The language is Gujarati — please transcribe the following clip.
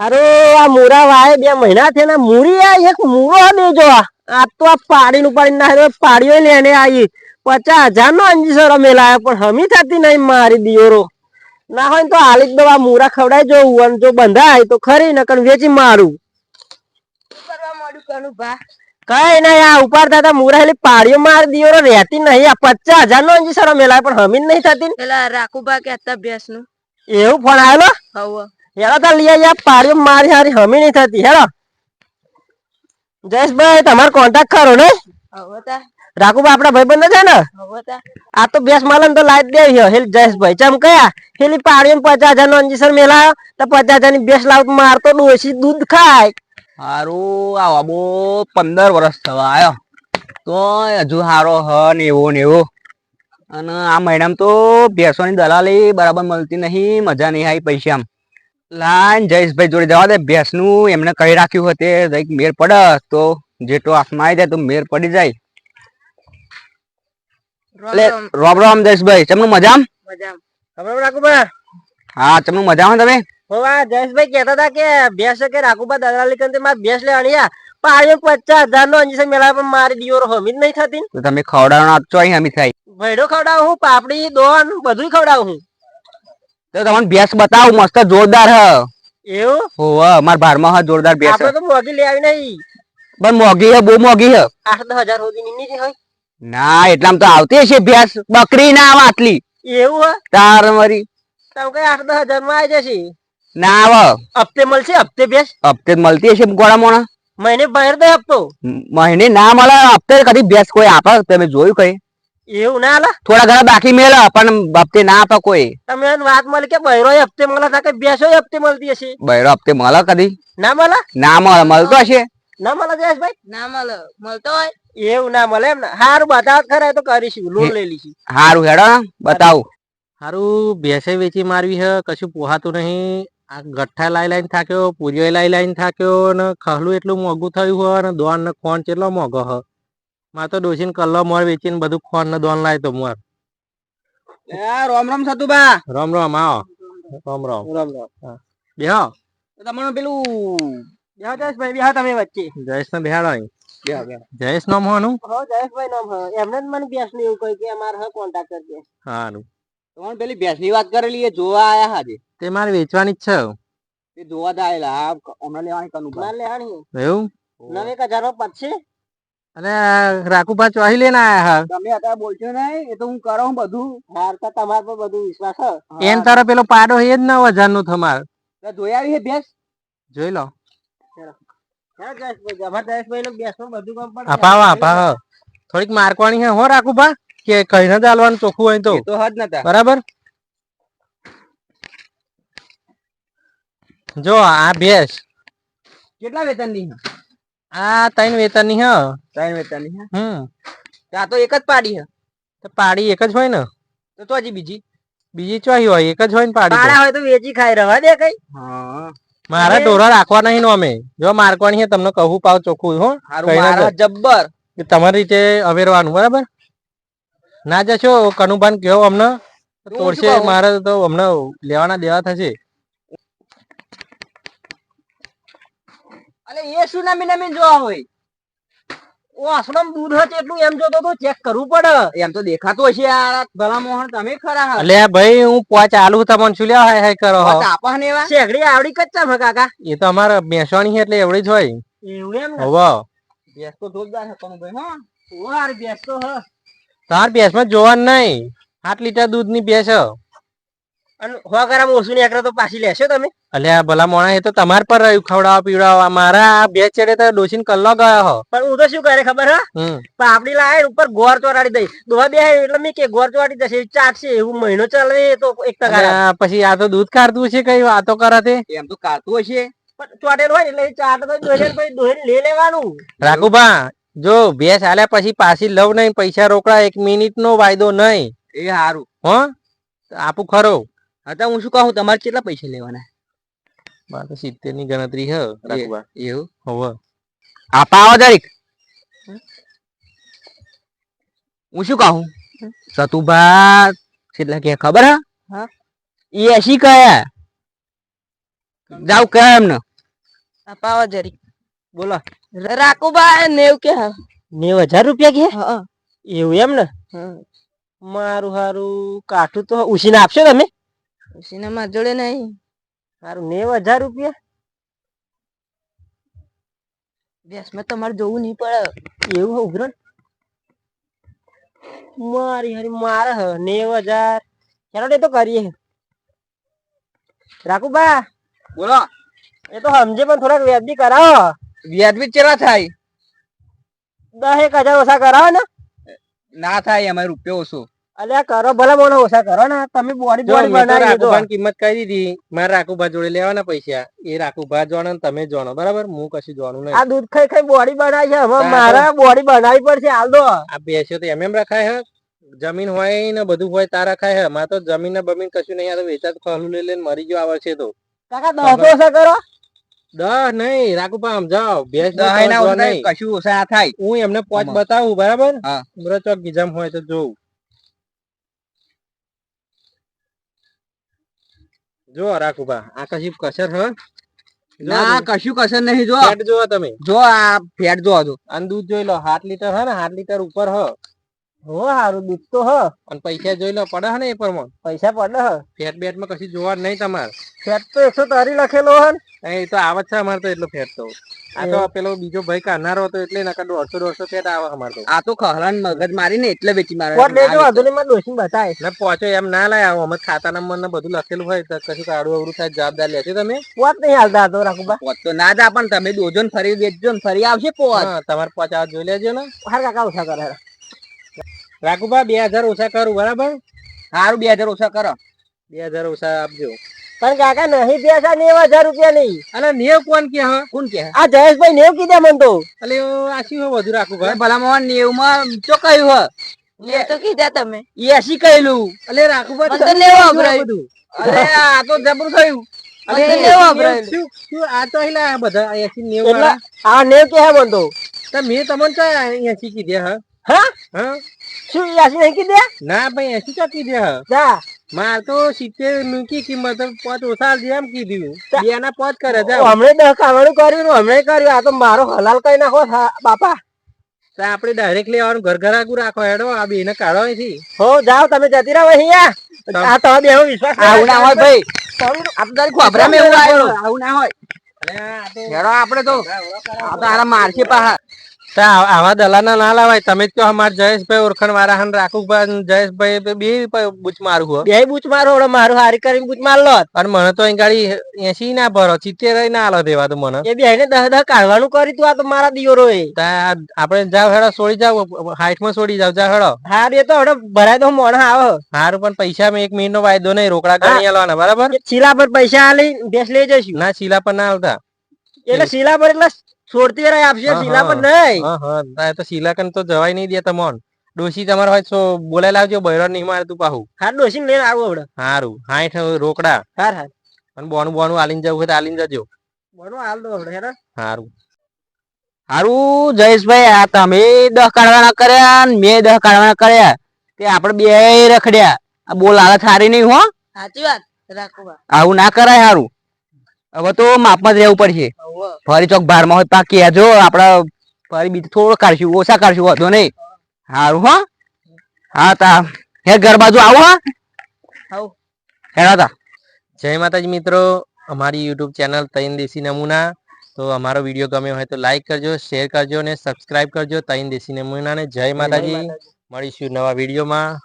અરે આ મૂરા વાય બે મહિના થયા ને મૂરી આ એક મૂરો દે જો આ. તો આ પાડી નું પાડી ના પાડીઓ લેને આવી. પચાસ હજાર નો અંજીસરો લાયા પણ હમી થતી નહીં મારી દિયોરો. ના હોય તો હાલી દો આ મૂરા ખવડાય જો અને જો બંધાય તો ખરી નકર વેચી મારું. કઈ નઈ આ ઉપાડ થતા મૂરા એટલે પાડીઓ મારી દિયોરો રહેતી નહીં. આ પચાસ હજાર નો અંજીસરો લાયા પણ હમી નહીં થતી પેલા કે કેતા ભેંસનું એવું ફોન આવેલો? હવ. હેલો તો લઈ આયા પાડીઓ મારી હારી હમી નહીં થતી હેલો જયેશભાઈ તમારો કોન્ટેક્ટ ખરો ને હવ આપડા ભાઈ બંધ છે ને? આ તો બેસ માલન તો લાઈટ દે હેલ જયેશભાઈ ચમ કયા? હેલી પાડીઓ પચાસ હજાર નો અંજીસર મેલાયો તો પચાસ હજારની બેસ લાવ મારતો ડોસી દૂધ ખાય. હારું આ બાબો પંદર વર્ષ થવા આવ્યો તો હજુ હારો હ ને એવો ને એવો. અને આ મહિનામાં તો ભેંસોની દલાલી બરાબર મળતી નહીં મજા નહીં આવી પૈસામાં. લાઈન જયેશભાઈ જોડે જવા દે. ભેંસનું એમને કહી રાખ્યું હતું કંઈક મેર પડે તો જેટલો હાથમાં આવી જાય તો મેર પડી જાય. એટલે રોમ. રોમ જયેશભાઈ. ચમનું મજામ? હા ચમનું મજામાં તમે? હોવા જયેશભાઈ કહેતા હતા કે ભેંસ કે રાખુબા દલાલી કંતે મારે બેસ લેવાની આ પાડીઓ પચાસ હજાર નો અંજીસર મેળા પણ મારી દિયોરો હમી જ નહીં થતી. તમે ખવડાવવાનો આપશો અહીં હમી થાય. ભેડો ખવડાવું હું પાપડી દોન બધું ખવડાવું હું. તો તમને ભેંસ બતાવું મસ્ત જોરદાર હ. એવું? હોવ મારા ભારમાં હ જોરદાર ભેંસ આપણે તો મોગી લે આવી નહીં. પણ મોંઘી હે બહુ મોંઘી હે. આઠ દસ હજાર સુધી ની હોય. ના એટલામાં તો આવતી હશે ભેંસ. બકરી ના આવે આટલી. એવું હે? તાર મારી. તમ કઈ આઠ દસ હજારમાં આવી જશે. ના આવ હપ્તે મળશે હપ્તે ભેંસ? હપ્તે મળતી હશે ગોળા મોણા. મહિને બહાર દે હપ્તો. મહિને ના મળે હપ્તે કદી ભેંસ કોઈ આપે? તમે જોયું કઈ? એવું ના લા. થોડા ઘણા બાકી મેળા પણ હપ્તે ના આપે કોઈ. તમે વાત મળી કે બહેરો હપ્તે મળે તા કે બેસો હપ્તે મળતી હશે? બૈરો હપ્તે મળે કદી? ના મળે? ના મળે મળતો હશે? ના મળે જયેશભાઈ? ના મળે મળતો હોય. એવું ના મળે એમ ને. સારું બતાવ ખરા તો કરીશું. લોન લઈ લઈશું. હારું હેડો બતાવું. સારું ભેંસે વેચી મારવી હે કશું પોહાતું નહીં. આ ગઠ્ઠા લાઈ લાઈન થાક્યો પૂરીઓ લાઈ લાઈન થાક્યો ને ખહલું એટલું મોંઘું થયું હોય અને દોન ને ખોન કેટલો મોંઘો હ. માર તો ડોસીને કલ્લો મોર વેચીને બધું ખોન ને દોન લાય તો મોર. રોમ રોમ થતું બા રામ રામ આવો. રામ રામ. રામ રામ. બેહો. તમારું પેલું બેહો જયેશભાઈ બેહો તમે વચ્ચે. જયેશ ને બેહાડો જયેશ નામ હોનું હો જયેશભાઈ નામ હ એમને જ મને બેસ ને એવું કહ્યું કે અમારે હ કોન્ટેક્ટ કરજે. તમારે હારું પેલી ભેંસની વાત કરેલી એ જોવા આયા હાજે. તે મારે વેચવાની જ છે તે જોવા જ આયેલા. હમણાં લેવાની કનું લેવાની એવું? નવે એક હજાર પછી અને રાખુભા ચોહી લઈને આયા હા. તમે અત્યારે બોલશો નહીં એ તો હું કરું બધું. હારતા તમાર પર બધું વિશ્વાસ હ. એન તારો પેલો પાડો એ જ નવ હજારનું તમાર જોઈ આવી છે ભેંસ? જોઈ લો. અપાવો અપાવો થોડીક મારકવાની હે હો રાખુભા કે કઈ ના ચાલવાનું ચોખ્ખું હોય તો. તો હદ નતા. બરાબર? જો આ ભેંસ. કેટલા વેતનની આ ત્રણ વેતનની હ. ત્રણ વેતનની હમ. આ તો એક જ પાડી હ. તો પાડી એક જ હોય ને? તો તો હજી બીજી. બીજી ચોહી હોય એક જ હોય ને પાડી પાડા હોય તો વેચી ખાઈ રવા દે કઈ હા. મારા ઢોરા રાખવા નહીં નો અમે. જો મારકવાની હે તમને કહું પાવ ચોખ્ખું હો. મારા જબ્બર. કે તમારી રીતે અવેરવાનું બરાબર? ના જશો કનુભાન કેવો અમને. તોડશે મારે તો અમને લેવાના દેવા થશે. અલે એ શું નમી નમી જોવા હોય. ઓ દૂધ હશે એટલું એમ જોતો તો ચેક કરવું પડે. એમ તો દેખાતું હશે આ ભલા મોહન તમે ખરા હા. એટલે ભાઈ હું પોચ આલુ તમને શું લ્યા હાય હાય કરો હો. તાપા ને એવા? શેગડી આવડી કચ્ચા ભ કાકા? એ તો અમારે બેસવાની છે એટલે એવડી જ હોય. એવું એમ હવે. ભેંસ તો જોરદાર હતો ભાઈ હા. ઓર બેસ તો હ. તાર બેસમાં જોવાનું નહીં. આઠ લીટર દૂધની ભેંસ અને હો ગ્રામ ઓછું નીકળે તો પાછી લેશો તમે? અલ્યા ભલા મોણા એ તો તમાર પર રહ્યું ખવડાવવા પીવડાવવા. મારા બે ચડે તો ડોસીને કલ્લો ગયો હો. પણ હું તો શું કરે ખબર હા? પાપડી લાવે ઉપર ગોર ચોરાડી દઈ દોવા બે એટલે મેં કે ગોર ચોરાડી જશે ચાટશે એવું મહિનો ચાલે તો એક ટકા પછી આ તો દૂધ કાઢતું છે કઈ વાતો કરે તે? એમ તો કાઢતું હશે. પણ ચોટેલ હોય એટલે ચાટ તો દોઈને પછી લઈ લેવાનું. રાખુભા જો ભેંસ આલ્યા પછી પાછી લવ નહીં પૈસા રોકડા એક મિનિટ નો વાયદો નહીં. એ સારું હો? આપું ખરો. હતા હું શું કહું તમારે કેટલા પૈસા લેવાના મારે તો સિત્તેરની ગણતરી હે રાખુભા એવું હવે આપા આવો જરીક હું શું કહું સતુભા કેટલા કે ખબર હે હા. એ એસી કયા જાવ કયા એમને અપાવો જરી બોલો રાખુબા નેવ કે હા નેવ હજાર રૂપિયા કે હા એવું એમ ને હા મારું હારું કાઠું તો ઉછીને આપશો તમે ઉસીના માં જોડે નહીં. મારું નેવ હજાર રૂપિયા? ભેંસમાં તમારે જોવું નહીં પડે. એવું ઉઘરો મારી હરી મારે હ નેવ હજાર. ચાલો એ તો કરીએ. રાખુ બા બોલો. એ તો સમજે પણ થોડાક વ્યાજબી કરાવો. વ્યાજબી ચેલા થાય? દસ એક હજાર ઓછા કરાવો ને. ના થાય અમારે રૂપિયો ઓછો. અલ્યા કરો ભલે મને ઓછા કરો ને. તમે બોડી બોડી બનાવી દીધો. કિંમત કહી દીધી. મારે રાખુભા જોડે લેવાના પૈસા. એ રાખુભા જોણો ને તમે જોણો બરાબર? હું કશું જોણું નહીં. આ દૂધ ખાઈ ખાઈ બોડી બનાવી છે. હવે મારે બોડી બનાવી પડશે. હાલ દો. આ બેસ્યો તો એમ એમ રખાય હે. જમીન હોય ને બધું હોય તારા ખાય હે. મારે તો જમીન ને બમીન કશું નહીં. આ તો વેચાત ખલું લઈ લઈને મરી ગયો આવે છે તો. કાકા દસ ઓછા કરો. દસ નહીં. રાખુભા સમજાવ ભેંસ કશું ઓછા થાય. હું એમને પોચ બતાવું બરાબર? હા. બરાબર ચોક ગીજામ હોય તો જોઉં. જો રાખુભા આ કશી કસર હ? ના કશું કસર નહીં જો. ફેટ જો તમે. જો આ ફેટ જો અને દૂધ જોઈ લો સાત લીટર હે ને? સાત લીટર ઉપર હ. હો હારું દુઃખ તો હ. અને પૈસા જોઈ લો પડે હે ને એ પ્રમાણ? પૈસા પડે હ. ફેટ બેટમાં કશું જોવા નહીં તમારે. ફેટ તો એકસો તારી લખેલો હે ને. એ તો આવત છે અમારે તો એટલો ફેટ તો. આ તો પેલો બીજો ભાઈ કાનારો હતો એટલે નકર દોઢસો દોઢસો ફેટ આવે અમારે તો. આ તો ખહરાન મગજ મારી ને એટલે વેચી મારે. કોટ લેજો વાંધો નહીં મારે ડોશી બતાય. ને પહોંચો એમ ના લાય આવો અમે ખાતા નંબર ને બધું લખેલું હોય તો કશું કાળું અવરું થાય જવાબદાર લેજો તમે. પોત નહીં હાલતા હતો રાખુબા. પોત તો ના જા પણ તમે દોજો ને ફરી વેચજો ને ફરી આવશે પોત તમારે પોચ આવા જોઈ લેજો ને. હાર કાકા ઓછા કરે. રાખુભા બે હજાર ઓછા કરું બરાબર? સારું બે હજાર ઓછા કરો. બે હજાર ઓછા આપજો. પણ કાકા નહીં પૈસા નેવ હજાર રૂપિયા નહીં. અને નેવ કોણ કે હા? કોણ કે? આ જયેશભાઈ નેવ કીધા મન તો. એટલે આ શું હે વધુ રાખું ભાઈ ભલા મોહન નેવમાં તો કહ્યું હ? એ તો કીધા તમે. એસી કહેલું. એટલે રાખું તો લેવા અભરાય. બધું? અરે આ તો જબરું થયું. આ તો બધા એસી નેવ આ નેવ કે હે મને તો? તો મેં તમને તો એસી કીધે હા? હા? હા? શું યાસી નહીં કીધા ના ભાઈ એસી ચા કીધે જા. માર તો સિત્તેર મૂકી કિંમત પાંચ ઓછા જેમ એમ કીધું. બે ના પાંચ કરે છે હમણે દસ કામણું કર્યું હમણે કર્યું. આ તો મારો હલાલ કઈ નાખો બાપા. તો આપણે ડાયરેક્ટ લેવાનું ઘર ઘર આગું રાખો હેડો આ બે ને કાઢો અહીંથી. હો જાઓ તમે જતી રહો અહીંયા આ તો બે વિશ્વાસ આવું ના હોય ભાઈ. આ તો એવું આવ્યું. આવું ના હોય. અલે આ તો હેડો આપડે તો આ તો આરા મારશે પાહા આવા દલાના ના લાવાય. તમે જ કહો અમાર જયેશભાઈ ઓળખાણ વાળા હન રાખું જયેશભાઈ બે બૂચ મારું હો. બે બૂચ મારો હમણાં મારું હારી કરીને બૂચ માર લો અને મને તો અહીં ગાડી એસી ના ભરો સિત્તેર ના આલો દેવા તો મને. એ બે દહ દહ કાઢવાનું કરી તું આ તો મારા દિયોરો એ. આપણે જાવ હેડો છોડી જાવ હાઈટમાં છોડી જાવ જા હેડો. હાર એ તો હવે ભરાય તો મોણા આવે. હારું પણ પૈસા મેં એક મિનિટ નો વાયદો નહીં રોકડા ગણી આલવાના બરાબર? શીલા પર પૈસા આલી બેસ લઈ જઈશું. ના શીલા પર ના આવતા એટલે શીલા પર એટલે છોડતી રહી આપશે શીલા પણ નહીં. હા હા. તો શીલા કન તો જવાય નહીં દે તમોન ડોસી તમારે હોય તો બોલાય લાવજો બૈરો નહીં મારે તું પાહુ. હા ડોસી લઈને આવું હવે હારું. હાઈઠ રોકડા. હાર હાર. અને બોનું બોનું આલીને જવું હોય તો આલીને જજો. બોનું હાલ દો હવે હેડો હારું. હારું જયેશભાઈ આ તમે દહ કાઢવાના કર્યા ને મેં દહ કાઢવાના કર્યા. તે આપણે બે રખડ્યા. આ બોલ હાલત સારી નહીં હો. સાચી વાત. રાખો આવું ના કરાય હારું. હવે તો માપમાં જ રહેવું પડશે. ફરી ચોક બારમાં હોય પાકી કહેજો આપડા ફરી બીજું થોડું કાઢશું ઓછા કાઢશું વધુ નહીં. સારું હા. હા તા. હે ઘર બાજુ આવો હા. હેડા તા. જય માતાજી મિત્રો. અમારી યુટ્યુબ ચેનલ તૈન દેશી નમૂના. તો અમારો વીડિયો ગમ્યો હોય તો લાઈક કરજો શેર કરજો અને સબસ્ક્રાઇબ કરજો તૈન દેશી નમૂના ને જય માતાજી. મળીશું નવા વિડીયોમાં.